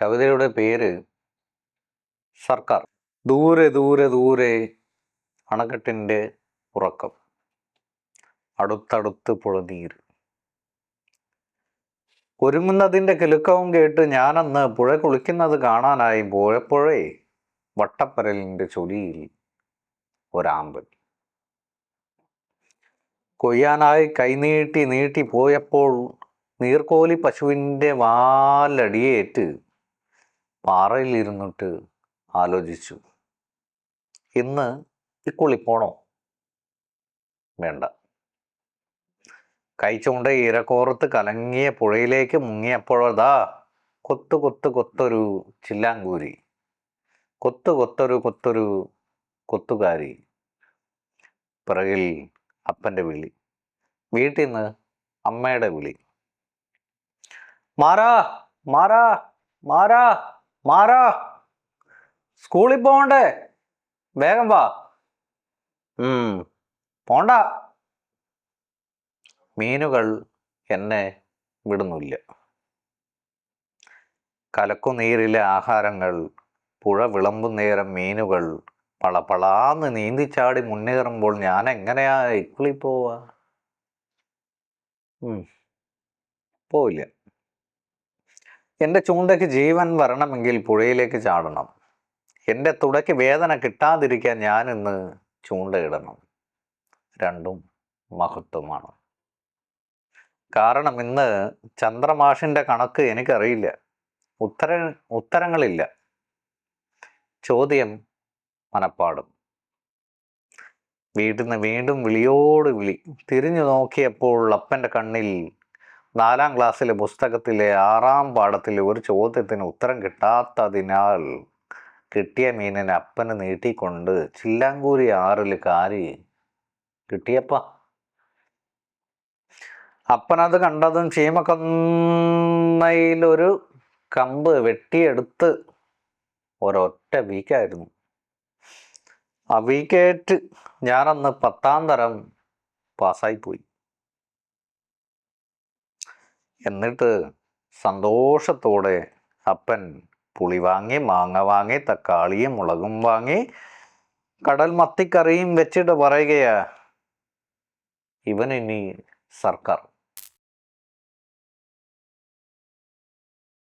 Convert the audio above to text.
കവിതയുടെ പേര് സർക്കാർ. ദൂരെ ദൂരെ ദൂരെ അണക്കെട്ടിന്റെ ഉറക്കം. അടുത്തടുത്ത് പുഴനീർ ഒരുങ്ങുന്നതിന്റെ കിലുക്കവും കേട്ട് ഞാനന്ന് പുഴ കുളിക്കുന്നത് കാണാനായി പോയപ്പോഴേ വട്ടപ്പരലിന്റെ ചൊലിയിൽ ഒരാമ്പൽ കൊയ്യാനായി കൈനീട്ടി നീട്ടി പോയപ്പോൾ നീർക്കോലി പശുവിന്റെ വാലടിയേറ്റ് പാറയിലിരുന്നിട്ട് ആലോചിച്ചു. ഇന്ന് ഇക്കുളി പോണോ? വേണ്ട. കൈച്ചുകൊണ്ട് ഇരക്കോർത്ത് കലങ്ങിയ പുഴയിലേക്ക് മുങ്ങിയപ്പോഴതാ കൊത്തു കൊത്തു കൊത്തൊരു ചില്ലാങ്കൂരി. കൊത്തു കൊത്തൊരു കൊത്തൊരു കൊത്തുകാരി. പിറകിൽ അപ്പന്റെ വിളി. വീട്ടിൽ നിന്ന് അമ്മയുടെ വിളി. മാറാ മാറാ മാറാ മാറാ. സ്കൂളിൽ പോകണ്ടേ വേഗം വാ. പോണ്ട. മീനുകൾ എന്നെ വിടുന്നില്ല. കലക്കുനീരിലെ ആഹാരങ്ങൾ പുഴ വിളമ്പും നേരം മീനുകൾ പളപളാന്ന് നീന്തിച്ചാടി മുന്നേറുമ്പോൾ ഞാൻ എങ്ങനെയാ ഇക്കിളി പോവാ? പോവില്ല. എന്റെ ചൂണ്ടയ്ക്ക് ജീവൻ വരണമെങ്കിൽ പുഴയിലേക്ക് ചാടണം. എന്റെ തുടയ്ക്ക് വേദന കിട്ടാതിരിക്കാൻ ഞാൻ ഇന്ന് ചൂണ്ടയിടണം. രണ്ടും മഹത്വമാണ്. കാരണം ഇന്ന് ചന്ദ്രമാഷിന്റെ കണക്ക് എനിക്കറിയില്ല. ഉത്തര ഉത്തരങ്ങളില്ല. ചോദ്യം മനപ്പാടും. വീട്ടിൽ നിന്ന് വീണ്ടും വിളിയോട് വിളി. തിരിഞ്ഞു നോക്കിയപ്പോൾ അപ്പന്റെ കണ്ണിൽ നാലാം ക്ലാസ്സിലെ പുസ്തകത്തിലെ ആറാം പാഠത്തിലെ ഒരു ചോദ്യത്തിന് ഉത്തരം കിട്ടാത്തതിനാൽ കിട്ടിയ മീനിനെ അപ്പന് നീട്ടിക്കൊണ്ട് ചില്ലാങ്കൂരി ആറിൽ കാരി. കിട്ടിയപ്പ. അപ്പനത് കണ്ടതും ചീമക്കന്നയിലൊരു കമ്പ് വെട്ടിയെടുത്ത് ഒരൊറ്റ വീക്കായിരുന്നു. ആ വീക്കേറ്റ് ഞാനന്ന് പത്താം തരം പാസ്സായിപ്പോയി. എന്നിട്ട് സന്തോഷത്തോടെ അപ്പൻ പുളി വാങ്ങി മാങ്ങ വാങ്ങി തക്കാളിയും മുളകും വാങ്ങി കടൽ മത്തിക്കറിയും വെച്ചിട്ട് പറയുകയാ ഇവനിനി സർക്കാർ